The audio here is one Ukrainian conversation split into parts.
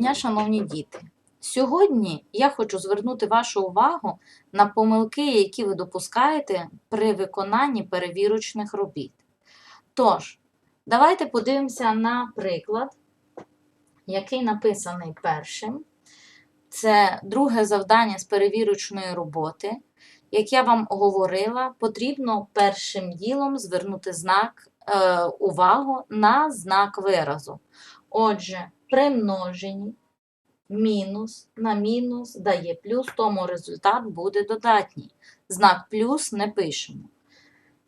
дня, шановні діти! Сьогодні я хочу звернути вашу увагу на помилки, які ви допускаєте при виконанні перевірочних робіт. Тож, давайте подивимося на приклад, який написаний першим. Це друге завдання з перевірочної роботи. Як я вам говорила, потрібно першим ділом звернути знак, е, увагу на знак виразу. Отже, при множенні мінус на мінус дає плюс, тому результат буде додатній. Знак плюс не пишемо.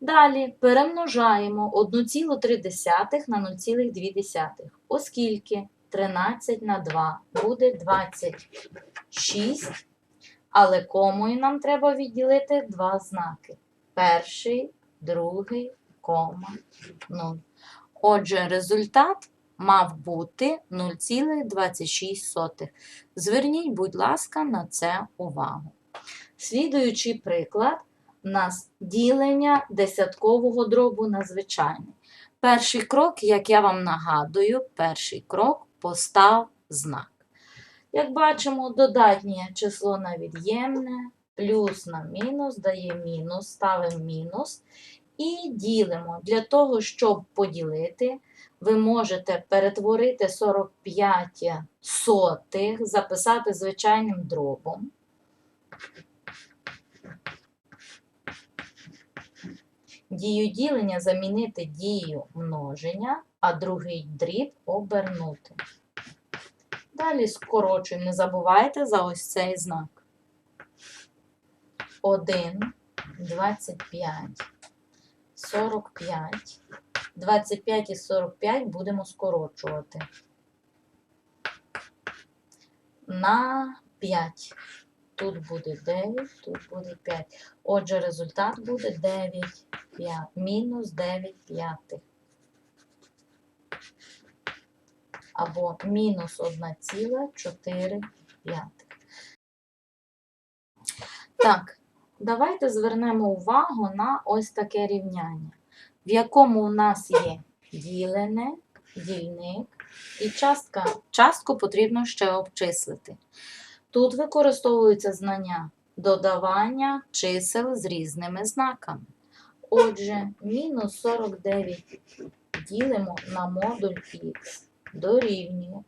Далі перемножаємо 1,3 на 0,2, оскільки 13 на 2 буде 26, але комою нам треба відділити два знаки. Перший, другий, кома, 0. Отже, результат мав бути 0,26. Зверніть, будь ласка, на це увагу. Слідуючий приклад у нас ділення десяткового дробу на звичайний. Перший крок, як я вам нагадую, перший крок постав знак. Як бачимо, додатнє число на від'ємне, плюс на мінус дає мінус, ставимо мінус і ділимо. Для того, щоб поділити, ви можете перетворити 45 сотих, записати звичайним дробом. Дію ділення замінити дію множення, а другий дріб обернути. Далі скорочуємо, не забувайте за ось цей знак. 1, 25, 45. 25 і 45 будемо скорочувати. На 5. Тут буде 9, тут буде 5. Отже, результат буде 9 5, мінус 9 п'ятих. Або мінус 1,4 п'ятих. Так, давайте звернемо увагу на ось таке рівняння, в якому у нас є ділене, дільник і частка. Частку потрібно ще обчислити. Тут використовуються знання додавання чисел з різними знаками. Отже, мінус 49 ділимо на модуль х дорівнює.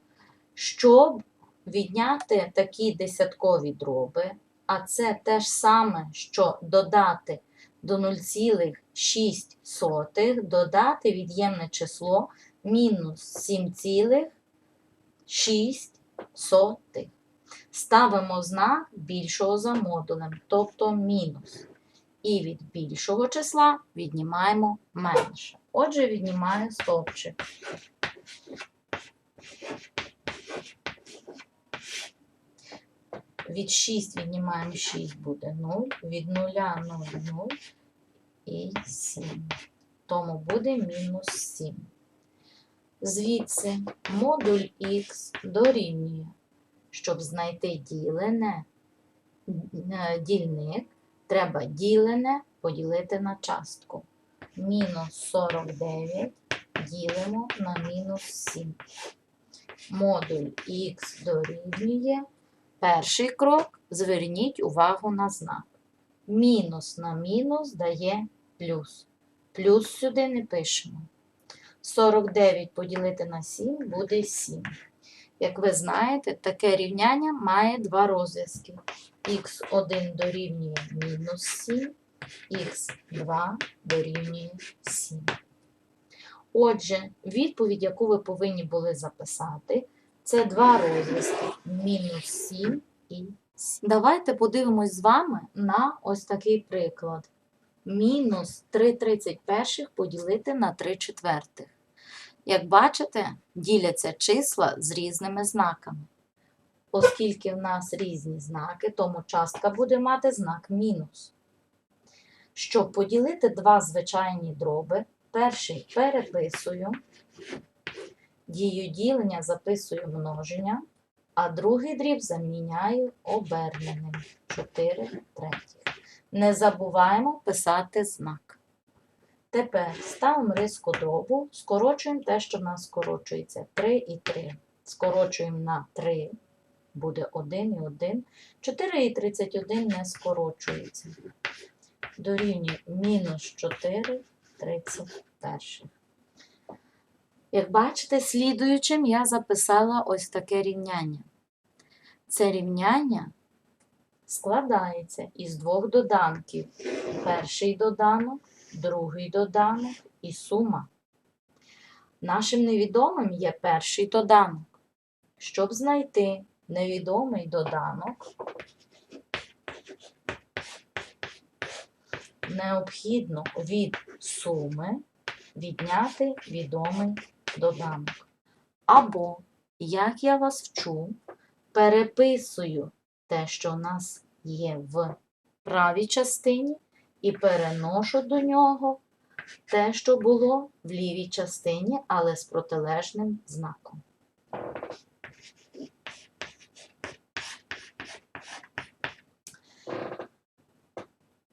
Щоб відняти такі десяткові дроби, а це те ж саме, що додати до 0,6, додати від'ємне число мінус 7,6. Ставимо знак більшого за модулем, тобто мінус. І від більшого числа віднімаємо менше. Отже, віднімаю стовпчик. Від 6 віднімаємо 6 буде 0, від 0 0, 0 і 7. Тому буде мінус 7. Звідси модуль х дорівнює, щоб знайти ділене дільник, треба ділене поділити на частку. Мінус 49 ділимо на мінус 7. Модуль х дорівнює. Перший крок зверніть увагу на знак. Мінус на мінус дає плюс. Плюс сюди не пишемо. 49 поділити на 7 буде 7. Як ви знаєте, таке рівняння має два розв'язки. х1 дорівнює мінус 7, х2 дорівнює 7. Отже, відповідь, яку ви повинні були записати, це два розв'язки мінус 7 і 7. Давайте подивимось з вами на ось такий приклад. Мінус 3 31 поділити на 3 четвертих. Як бачите, діляться числа з різними знаками. Оскільки в нас різні знаки, тому частка буде мати знак мінус. Щоб поділити два звичайні дроби, перший переписую, дію ділення записую множення, а другий дріб заміняю оберненим 4 третіх. Не забуваємо писати знак. Тепер ставимо риску дробу, скорочуємо те, що в нас скорочується 3 і 3. скорочуємо на 3, буде 1 і 1. 4 і 31 не скорочується. Дорівнює мінус 4 31. Як бачите, слідуючим я записала ось таке рівняння. Це рівняння складається із двох доданків. Перший доданок, другий доданок і сума. Нашим невідомим є перший доданок. Щоб знайти невідомий доданок, необхідно від суми відняти відомий доданок. Або, як я вас вчу, переписую те, що у нас є в правій частині, і переношу до нього те, що було в лівій частині, але з протилежним знаком.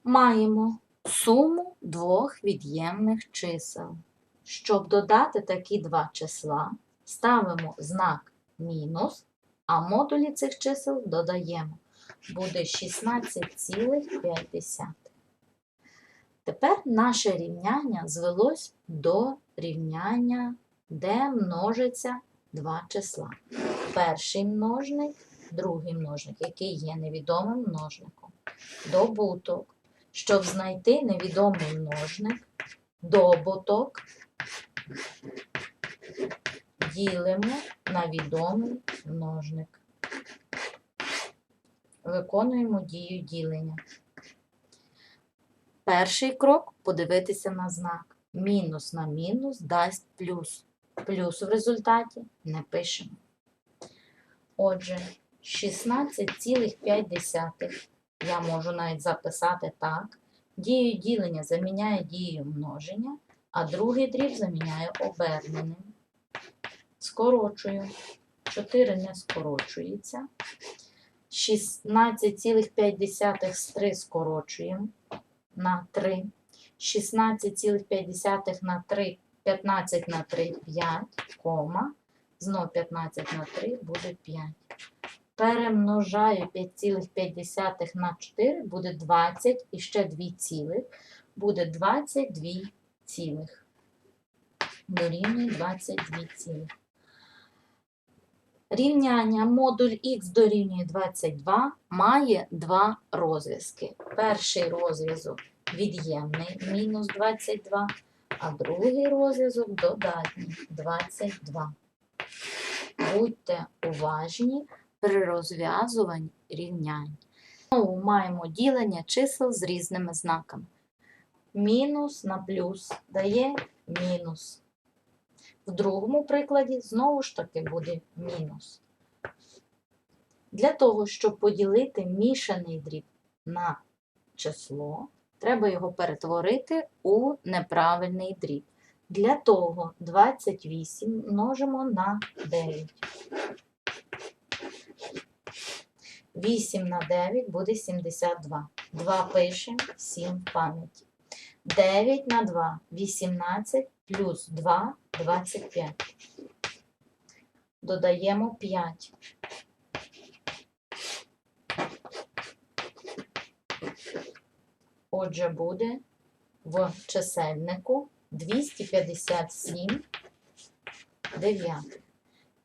Маємо суму двох від'ємних чисел. Щоб додати такі два числа, ставимо знак мінус, а модулі цих чисел додаємо. Буде 16,5. Тепер наше рівняння звелось до рівняння, де множиться два числа. Перший множник, другий множник, який є невідомим множником. Добуток. Щоб знайти невідомий множник, добуток ділимо на відомий множник. Виконуємо дію ділення. Перший крок подивитися на знак. Мінус на мінус дасть плюс. Плюс в результаті не пишемо. Отже, 16,5 я можу навіть записати так. Дію ділення заміняє дією множення, а другий дріб заміняю оберненим. Скорочую. 4 не скорочується. 16,5 з 3 скорочуємо на 3. 16,5 на 3, 15 на 3, 5, кома. Знов 15 на 3 буде 5. Перемножаю 5,5 на 4, буде 20 і ще 2 цілих. Буде 22 цілих. Дорівнює 22 цілих. Рівняння модуль х дорівнює 22 має два розв'язки. Перший розв'язок від'ємний мінус 22, а другий розв'язок додатній 22. Будьте уважні при розв'язуванні рівнянь. Знову маємо ділення чисел з різними знаками. Мінус на плюс дає мінус. В другому прикладі знову ж таки буде мінус. Для того, щоб поділити мішаний дріб на число, треба його перетворити у неправильний дріб. Для того 28 множимо на 9. 8 на 9 буде 72. 2 пишемо, 7 в пам'яті. 9 на 2 18 плюс 2 25. Додаємо 5. Отже, буде в чисельнику 257 дев'ятих.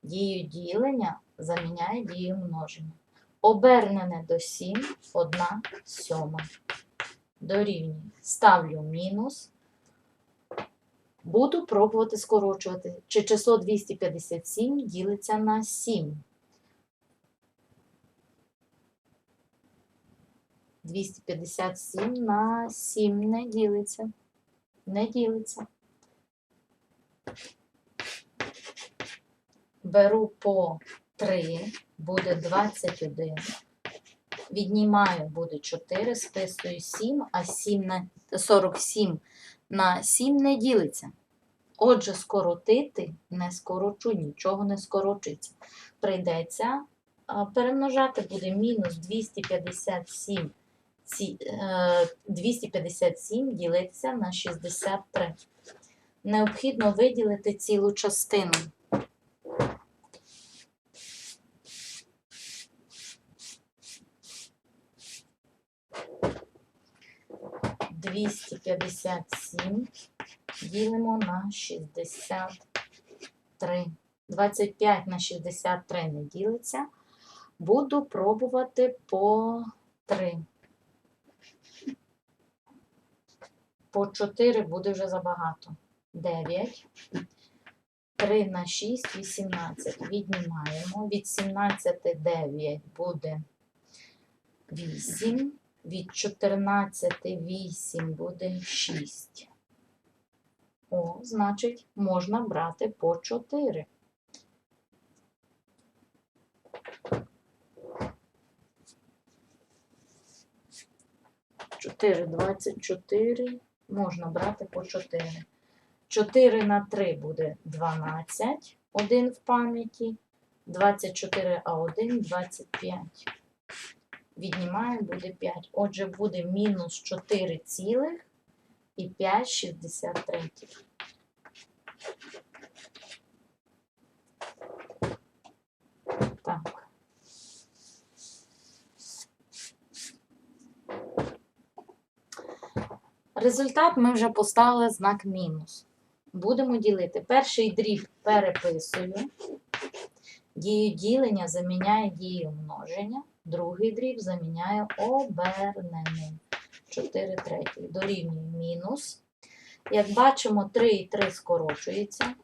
Дію ділення заміняє дію множення. Обернене до 7 – 1 сьома. Дорівнює. Ставлю мінус. Буду пробувати скорочувати, чи число 257 ділиться на 7. 257 на 7 не ділиться. Не ділиться. Беру по 3, буде 21. Віднімаю буде 4, списую 7, а 7 на 47 на 7 не ділиться. Отже, скоротити не скорочу, нічого не скорочиться. Прийдеться перемножати буде мінус 257, е, 257 ділиться на 63. Необхідно виділити цілу частину. 257 ділимо на 63. 25 на 63 не ділиться. Буду пробувати по 3. По 4 буде вже забагато. 9. 3 на 6, 18. Віднімаємо. Від 17 9 буде 8. Від 14 8 буде 6. О, значить, можна брати по 4. Чотири, двадцять чотири. Можна брати по 4. 4 на 3 буде 12. 1 в пам'яті. 24, а 1 25. Віднімаємо, буде 5. Отже, буде мінус 4 цілих і 5 63. Так. Результат ми вже поставили знак мінус. Будемо ділити. Перший дріб переписую. Дію ділення заміняє дію множення. Другий дріб заміняє оберненим. 4 треті. Дорівнює мінус. Як бачимо, 3 і 3 скорочується.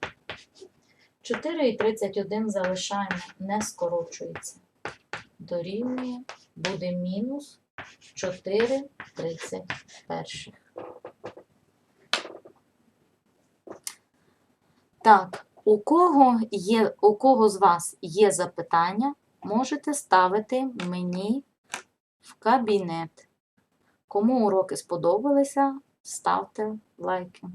4 і 31 залишаємо, не скорочується. Дорівнює, буде мінус 4 31. Так, у кого є, у кого з вас є запитання, можете ставити мені в кабінет. Кому уроки сподобалися, ставте лайки.